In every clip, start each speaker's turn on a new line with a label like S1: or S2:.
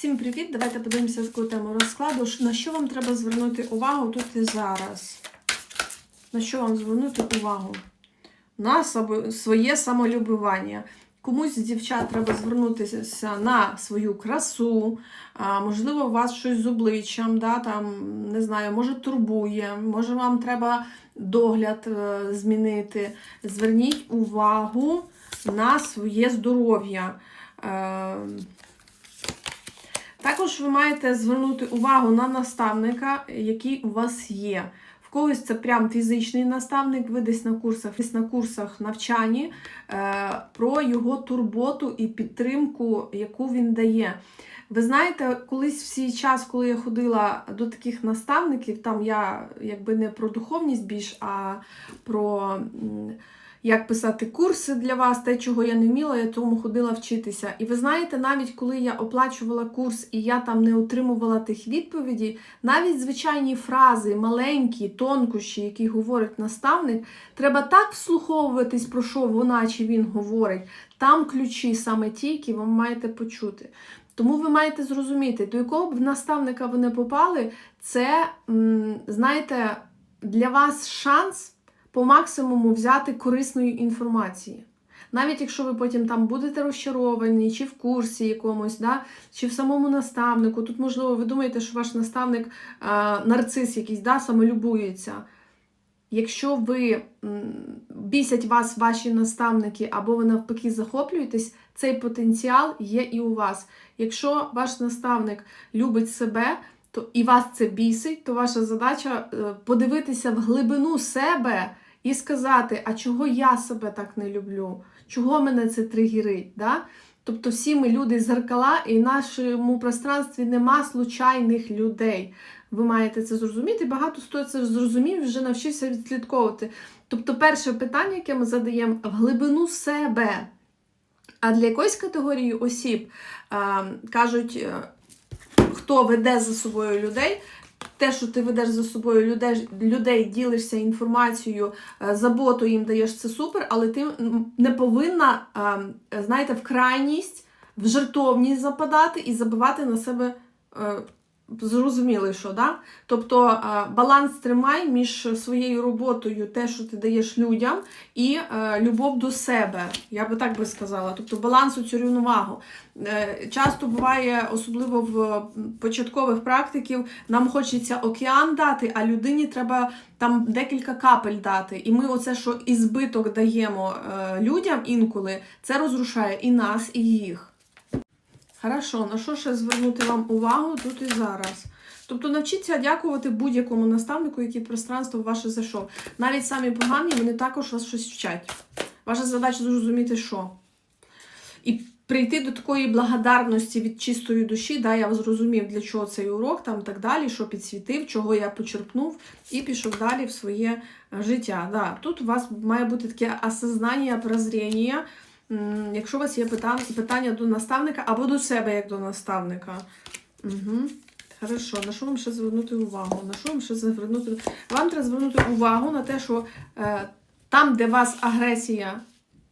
S1: Всім привіт! Давайте подивимося таку тему розкладу. На що вам треба звернути увагу тут і зараз? На що вам звернути увагу? На своє самолюбування. Комусь з дівчат треба звернутися на свою красу, можливо, у вас щось з обличчям, да, там, не знаю, може турбує, може вам треба догляд е, змінити. Зверніть увагу на своє здоров'я. Також ви маєте звернути увагу на наставника, який у вас є. В когось це прям фізичний наставник, ви десь на курсах, десь на курсах навчанні е, про його турботу і підтримку, яку він дає. Ви знаєте, колись в свій час, коли я ходила до таких наставників, там я якби не про духовність більш, а про як писати курси для вас, те, чого я не вміла, я тому ходила вчитися. І ви знаєте, навіть коли я оплачувала курс і я там не отримувала тих відповідей, навіть звичайні фрази, маленькі, тонкощі, які говорить наставник, треба так вслуховуватись, про що вона чи він говорить. Там ключі саме ті, які ви маєте почути. Тому ви маєте зрозуміти, до якого б наставника ви не попали, це, знаєте, для вас шанс по максимуму взяти корисної інформації. Навіть якщо ви потім там будете розчаровані, чи в курсі якомусь, да, чи в самому наставнику, тут, можливо, ви думаєте, що ваш наставник е, нарцис якийсь, да, самолюбується. Якщо ви бісять вас ваші наставники, або ви навпаки захоплюєтесь, цей потенціал є і у вас. Якщо ваш наставник любить себе, то і вас це бісить, то ваша задача е, подивитися в глибину себе і сказати, а чого я себе так не люблю, чого мене це тригерить. Да? Тобто всі ми люди зеркала, і в нашому пространстві нема случайних людей. Ви маєте це зрозуміти. Багато хто це зрозумів, вже навчився відслідковувати. Тобто, перше питання, яке ми задаємо, в глибину себе. А для якоїсь категорії осіб е, кажуть, е, хто веде за собою людей. Те, що ти ведеш за собою людей, людей ділишся інформацією, е, заботу їм даєш, це супер, але ти не повинна, е, знаєте, в крайність, в жертовність западати і забивати на себе. Зрозуміли, що да? Тобто е, баланс тримай між своєю роботою, те, що ти даєш людям, і е, любов до себе. Я би так би сказала. Тобто баланс у цю рівновагу. Е, Часто буває, особливо в початкових практиків, нам хочеться океан дати, а людині треба там декілька капель дати. І ми оце, що і збиток даємо людям інколи, це розрушає і нас, і їх. Хорошо, на що ще звернути вам увагу тут і зараз? Тобто навчіться дякувати будь-якому наставнику, який пространство ваше зайшов. Навіть самі погані, вони також вас щось вчать. Ваша задача зрозуміти, що. І прийти до такої благодарності від чистої душі, да, я зрозумів, для чого цей урок, там так далі, що підсвітив, чого я почерпнув, і пішов далі в своє е, життя. Да. Тут у вас має бути таке осознання, прозріння. Якщо у вас є питання до наставника або до себе як до наставника. Угу. Хорошо, на що вам ще звернути увагу? На що вам ще звернути? Вам треба звернути увагу на те, що е, там, де вас агресія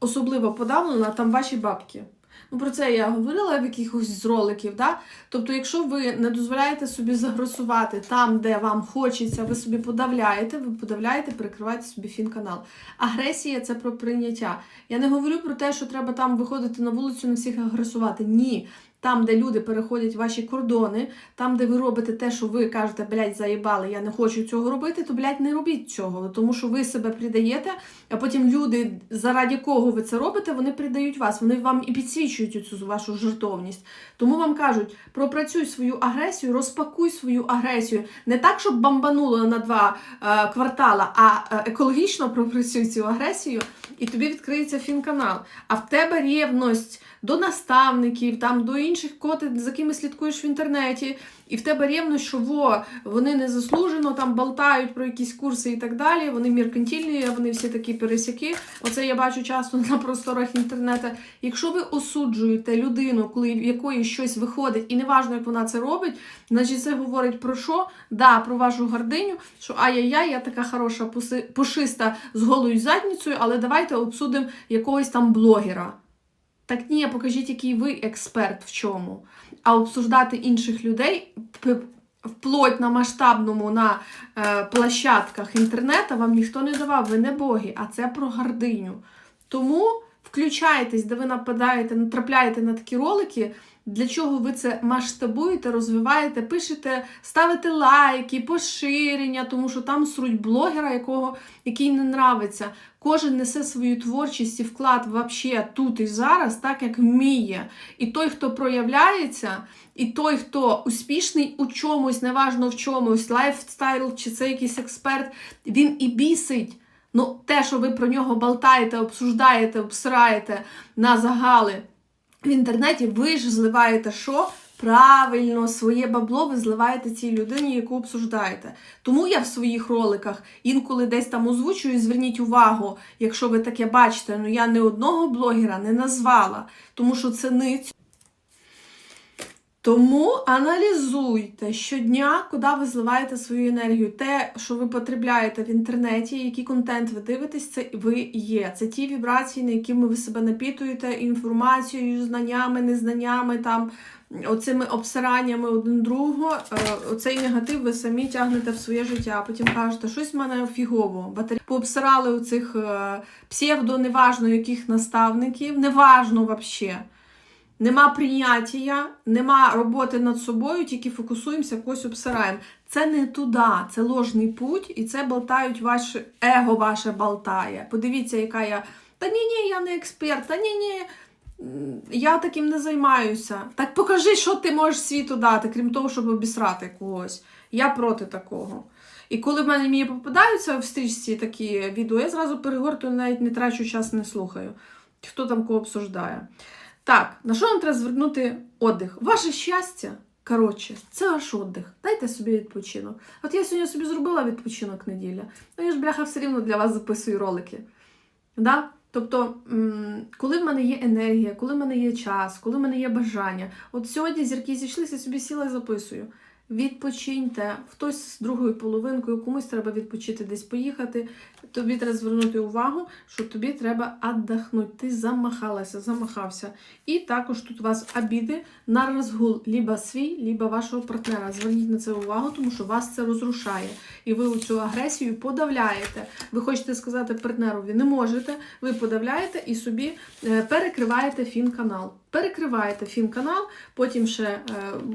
S1: особливо подавлена, там ваші бабки. Ну, про це я говорила в якихось з роликів. Да? Тобто, якщо ви не дозволяєте собі загресувати там, де вам хочеться, ви собі подавляєте, ви подавляєте, перекриваєте собі фін-канал. Агресія це про прийняття. Я не говорю про те, що треба там виходити на вулицю на всіх агресувати. Ні. Там, де люди переходять ваші кордони, там, де ви робите те, що ви кажете, блядь, заїбали, я не хочу цього робити, то, блядь, не робіть цього. Тому що ви себе придаєте, а потім люди, заради кого ви це робите, вони придають вас. Вони вам і підсвічують цю вашу жертовність. Тому вам кажуть, пропрацюй свою агресію, розпакуй свою агресію. Не так, щоб бамбануло на два е, квартала, а е, екологічно пропрацюй цю агресію, і тобі відкриється фін-канал. А в тебе рівність до наставників, там до інших коти, за кими слідкуєш в інтернеті, і в тебе рівність, що во, вони незаслужено там болтають про якісь курси і так далі. Вони меркантильні, вони всі такі пересяки. Оце я бачу часто на просторах інтернету. Якщо ви осуджуєте людину, коли в якої щось виходить, і неважно, як вона це робить, значить це говорить про що? Да, про вашу гординю, що ай-яй-яй, я така хороша пушиста з голою задницею, але давайте обсудимо якогось там блогера. Так ні, покажіть, який ви експерт в чому. а обсуждати інших людей вплоть на масштабному на е, площадках інтернету вам ніхто не давав, ви не боги, а це про гординю. Тому включайтесь, де ви нападаєте, натрапляєте на такі ролики. Для чого ви це масштабуєте, розвиваєте, пишете, ставите лайки, поширення, тому що там сруть блогера, якого, який не нравиться. Кожен несе свою творчість і вклад вообще тут і зараз, так як вміє. І той, хто проявляється, і той, хто успішний у чомусь, неважно в чомусь, лайфстайл чи це якийсь експерт, він і бісить. Ну, те, що ви про нього болтаєте, обсуждаєте, обсираєте на загали в інтернеті, ви ж зливаєте що? Правильно, своє бабло ви зливаєте цій людині, яку обсуждаєте. Тому я в своїх роликах інколи десь там озвучую, зверніть увагу, якщо ви таке бачите, ну я не одного блогера не назвала, тому що це ниць. Тому аналізуйте щодня, куди ви зливаєте свою енергію. Те, що ви потребляєте в інтернеті, який контент ви дивитесь, це ви є. Це ті вібрації, на якими ви себе напітуєте інформацією, знаннями, незнаннями, там, оцими обсираннями один другого. Е, Оцей негатив ви самі тягнете в своє життя. Потім кажете, щось в мене фігово. Батарі пообсирали оцих е, псевдо, неважно яких наставників, неважно взагалі. Нема прийняття, нема роботи над собою, тільки фокусуємося, когось обсираємо. Це не туди, це ложний путь, і це болтають ваше его ваше болтає. Подивіться, яка я. Та ні, ні, я не експерт, та ні, ні. Я таким не займаюся. Так покажи, що ти можеш світу дати, крім того, щоб обісрати когось. Я проти такого. І коли в мене мені попадаються в стрічці такі відео, я зразу перегортую, навіть не трачу час, не слухаю. Хто там кого обсуждає. Так, на що вам треба звернути отдих? Ваше щастя, коротше, це ваш отдих. Дайте собі відпочинок. От я сьогодні собі зробила відпочинок неділя. Ну я ж бляха все рівно для вас записую ролики. Да? Тобто, коли в мене є енергія, коли в мене є час, коли в мене є бажання. От сьогодні зірки зійшлися, собі сіла і записую. Відпочиньте, хтось з другою половинкою, комусь треба відпочити десь поїхати. Тобі треба звернути увагу, що тобі треба віддохнути. Ти замахалася, замахався. І також тут у вас обіди на розгул либо свій, либо вашого партнера. Зверніть на це увагу, тому що вас це розрушає. І ви цю агресію подавляєте. Ви хочете сказати партнерові, не можете, ви подавляєте і собі е, перекриваєте фін-канал. Перекриваєте фін-канал, потім ще е,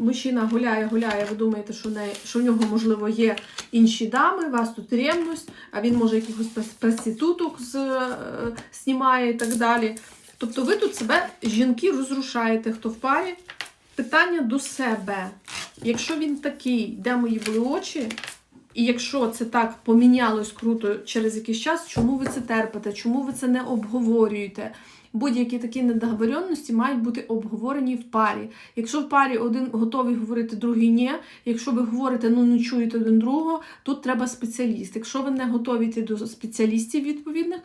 S1: мужчина гуляє, гуляє, ви думаєте, що, не, що в нього, можливо, є інші дами, у вас тут ревність, а він може якихось прос- проституток з, е, знімає і так далі. Тобто ви тут себе, жінки, розрушаєте, хто в парі. Питання до себе. Якщо він такий, де мої були очі, і якщо це так помінялось круто через якийсь час, чому ви це терпите? Чому ви це не обговорюєте? Будь-які такі недоговоренності мають бути обговорені в парі. Якщо в парі один готовий говорити, другий ні. Якщо ви говорите, ну не чуєте один другого, тут треба спеціаліст. Якщо ви не готові йти до спеціалістів відповідних,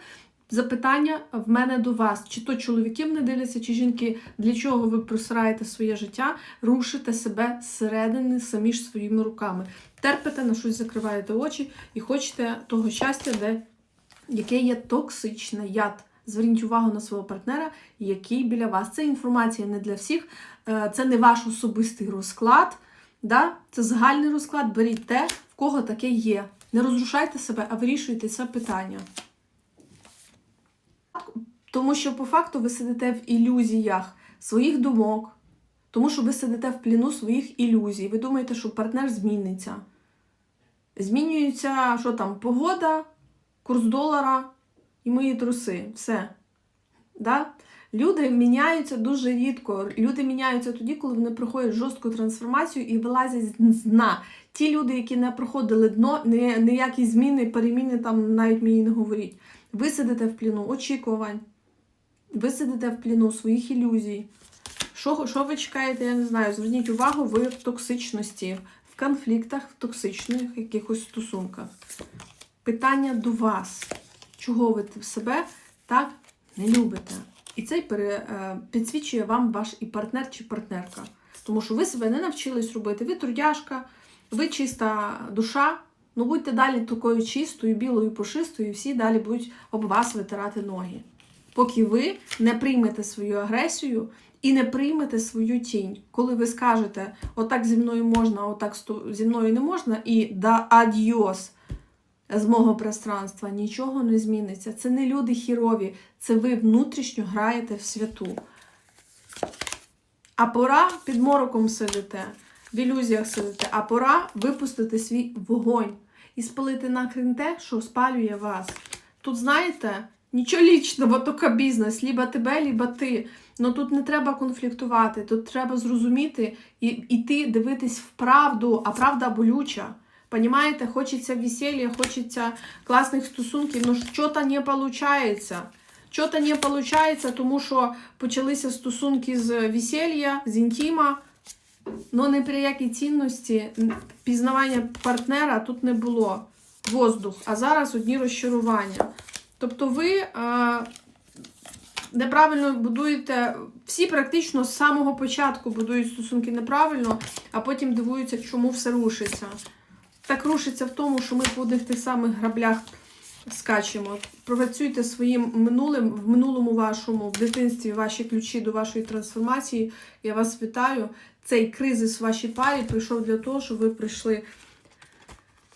S1: запитання в мене до вас: чи то чоловіки мене дивляться, чи жінки, для чого ви просираєте своє життя, рушите себе зсередини самі ж своїми руками. Терпите, на щось закриваєте очі і хочете того щастя, де яке є токсичне яд. Зверніть увагу на свого партнера, який біля вас. Це інформація не для всіх, е, це не ваш особистий розклад. Да? Це загальний розклад. Беріть те, в кого таке є. Не розрушайте себе, а вирішуйте це питання. Тому що по факту ви сидите в ілюзіях своїх думок, тому що ви сидите в пліну своїх ілюзій. Ви думаєте, що партнер зміниться. Змінюється, що там, погода, курс долара і мої труси. Все. Да? Люди міняються дуже рідко. Люди міняються тоді, коли вони проходять жорстку трансформацію і вилазять з дна. Ті люди, які не проходили дно, ніякі зміни, переміни там навіть мені не говоріть. Ви сидите в пліну очікувань. Ви сидите в пліну своїх ілюзій. Що, що ви чекаєте, я не знаю. Зверніть увагу, ви в токсичності, в конфліктах, в токсичних якихось стосунках. Питання до вас. Чого ви себе так не любите? І це е, підсвічує вам ваш і партнер чи партнерка. Тому що ви себе не навчились робити. Ви трудяшка, ви чиста душа. Ну будьте далі такою чистою, білою, пушистою, і всі далі будуть об вас витирати ноги. Поки ви не приймете свою агресію і не приймете свою тінь. Коли ви скажете, отак зі мною можна, отак зі мною не можна, і да адьос з мого пространства, нічого не зміниться. Це не люди хірові, це ви внутрішньо граєте в святу. А пора під мороком сидите, в ілюзіях сидите, а пора випустити свій вогонь і спалити нахрен те, що спалює вас. Тут, знаєте, нічого лічного, тільки бізнес, либо тебе, либо ти. Ну тут не треба конфліктувати, тут треба зрозуміти і йти дивитись в правду, а правда болюча. Понімаєте, хочеться весілля, хочеться класних стосунків, ну що-то не виходить. Що-то не виходить, тому що почалися стосунки з весілля, з інтіма, але не при якій цінності пізнавання партнера тут не було. Воздух, а зараз одні розчарування. Тобто ви е, неправильно будуєте, всі практично з самого початку будують стосунки неправильно, а потім дивуються, чому все рушиться. Так рушиться в тому, що ми по одних тих самих граблях скачемо. Пропрацюйте своїм минулим, в минулому вашому, в дитинстві ваші ключі до вашої трансформації. Я вас вітаю. Цей кризис в вашій парі прийшов для того, щоб ви прийшли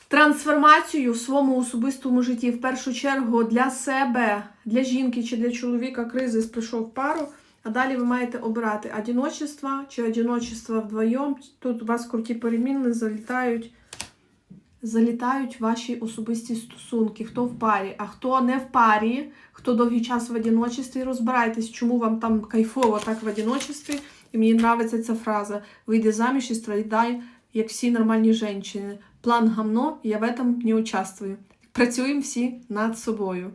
S1: трансформацію в своєму особистому житті. В першу чергу для себе, для жінки чи для чоловіка кризис прийшов в пару. А далі ви маєте обирати одиночество чи одиночество вдвоєм. Тут у вас круті переміни залітають залітають ваші особисті стосунки, хто в парі, а хто не в парі, хто довгий час в одиночестві, розбирайтесь, чому вам там кайфово так в одиночестві. І мені подобається ця фраза: вийди заміж і страдай, як всі нормальні жінки. План гамно, я в этом не участвую. Працюємо всі над собою.